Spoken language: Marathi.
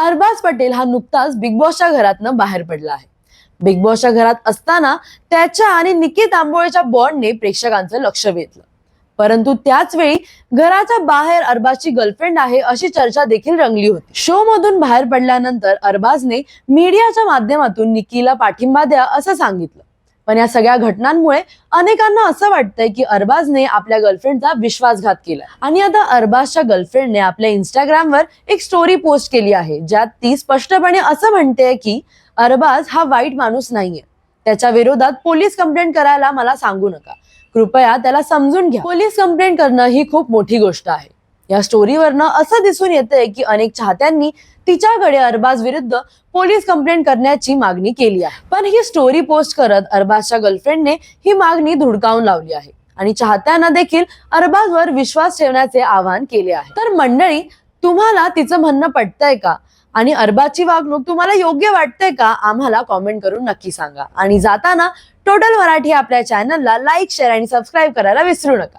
अरबाज पटेल हा नुकताच बिग बॉसच्या घरातनं बाहेर पडला आहे. बिग बॉसच्या घरात असताना त्याच्या आणि निकी तांबोळेच्या बॉन्डने प्रेक्षकांचं लक्ष वेधलं. परंतु त्याच वेळी घराच्या बाहेर अरबाजची गर्लफ्रेंड आहे अशी चर्चा देखील रंगली होती. शो मधून बाहेर पडल्यानंतर अरबाजने मीडियाच्या माध्यमातून निकीला पाठिंबा द्या असं सांगितलं. पण या सगळ्या घटनांमुळे अनेकांना असं वाटतंय की अरबाजने आपल्या गर्लफ्रेंडचा विश्वासघात केला. आणि आता अरबाजच्या गर्लफ्रेंडने आपल्या इंस्टाग्रामवर एक स्टोरी पोस्ट केली आहे ज्यात ती स्पष्टपणे असं म्हणते की अरबाज हा वाईट माणूस नाहीये. त्याच्या विरोधात पोलीस कंप्लेंट करायला मला सांगू नका. कृपया त्याला समजून घ्या. पोलीस कंप्लेंट करणं ही खूप मोठी गोष्ट आहे. या स्टोरीवरनं असं दिसून येतंय की अनेक चाहत्यांनी तिच्याकडे अरबाज विरुद्ध पोलीस कंप्लेंट करण्याची मागणी केली आहे. पण ही स्टोरी पोस्ट करत अरबाजच्या गर्लफ्रेंडने ही मागणी धुडकावून लावली आहे. आणि चाहत्यांना देखील अरबाजवर विश्वास ठेवण्याचे आवाहन केले आहे. तर मंडळी तुम्हाला तिचं म्हणणं पटतंय का? आणि अरबाजची वागणूक तुम्हाला योग्य वाटतंय का? आम्हाला कॉमेंट करून नक्की सांगा. आणि जाताना टोटल मराठी आपल्या चॅनलला लाईक शेअर आणि सबस्क्राईब करायला विसरू नका.